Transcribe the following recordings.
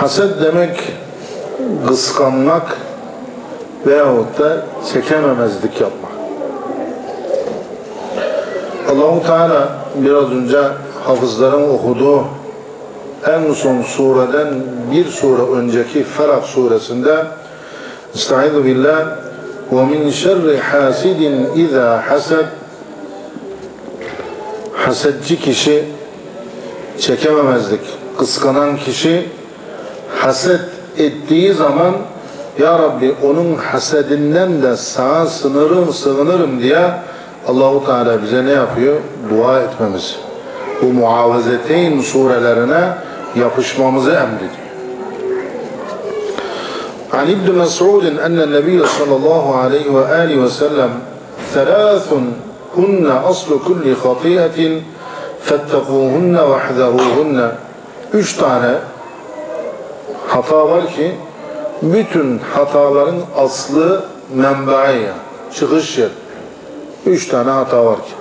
Haset demek kıskanmak veyahut da çekememezlik yapmak. Allahu Teala biraz önce hafızların okuduğu en son sureden bir sure önceki Felak suresinde Estaizu billah ve min şerri hasidin iza hased hasedci kişi çekememezlik kıskanan kişi haset ettiği zaman Ya Rabbi onun hasedinden de sana sınırım sığınırım diye Allahu Teala bize ne yapıyor? Dua etmemiz. Bu muavazeteyn surelerine yapışmamızı emrediyor. عن ابن مسعود أن النبي صلى الله عليه وآله وسلم ثلاث هن أصل كل خطيئة فاتقوهن واحذروهن Üç tane hata var ki bütün hataların aslı menbai yani, çıkış yer. Üç tane hata var ki.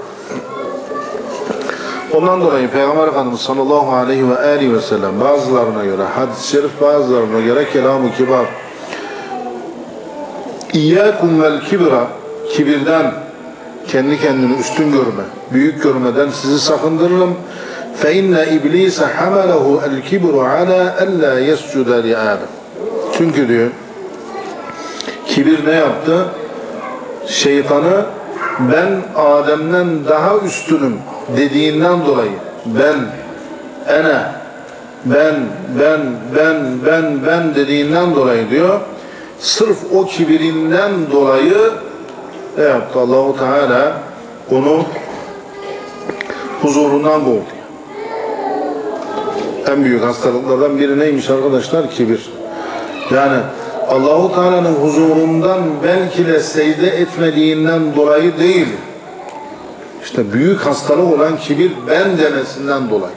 Ondan dolayı Peygamber Efendimiz sallallahu aleyhi ve aleyhi ve sellem bazılarına göre hadis-i şerif bazılarına göre kelam-ı kibar İyyâkum vel kibra kibirden kendi kendini üstün görme, büyük görmeden sizi sakındırırım. Hamalehu el kibru ala alla yescuda li Adem. Çünkü diyor kibir ne yaptı? Şeytanı ben Adem'den daha üstünüm dediğinden dolayı ben ene ben ben ben ben ben dediğinden dolayı diyor sırf o kibirinden dolayı ne yaptı Allahu Teala onu huzurundan kovdu. En büyük hastalıklardan biri neymiş arkadaşlar? Kibir. Yani Allahu Teala'nın huzurundan belki de secde etmediğinden dolayı değil. İşte büyük hastalık olan kibir ben demesinden dolayı.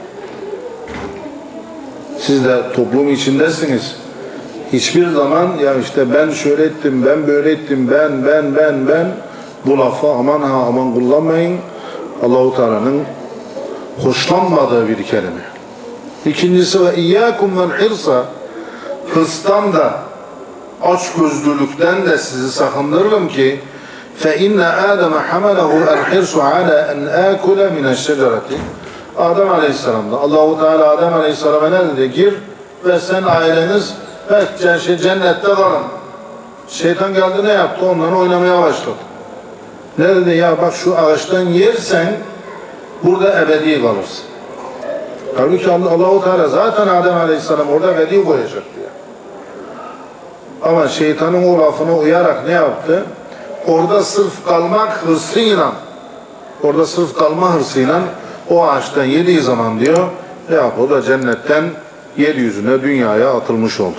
Siz de toplum içindesiniz. Hiçbir zaman ya işte ben şöyle ettim, ben böyle ettim, ben, ben, ben, ben bu lafı aman ha aman kullanmayın. Allahu Teala'nın hoşlanmadığı bir kelime. İkincisi ve iyyakum vel hirsa hırstan da açgözlülükten de sizi sakındırırım ki fe inne Adem hamalehu el hirsu ala en akule min şecereti Adem Aleyhisselam'da Allahu Teala Adem Aleyhisselam'a ne dedi? Gir ve sen aileniz ve cennette kalın. Şeytan geldi ne yaptı? Ondan oynamaya başladı. Ne dedi? Ya bak şu ağaçtan yersen burada ebedi kalırsın. Halbuki Allahu Teala zaten Adem Aleyhisselam orada ebedi koyacak diye. Ama şeytanın o lafına uyarak ne yaptı? Orada sırf kalmak hırsıyla orada sırf kalma hırsıyla o ağaçtan yediği zaman diyor ya o da cennetten yeryüzüne dünyaya atılmış oldu.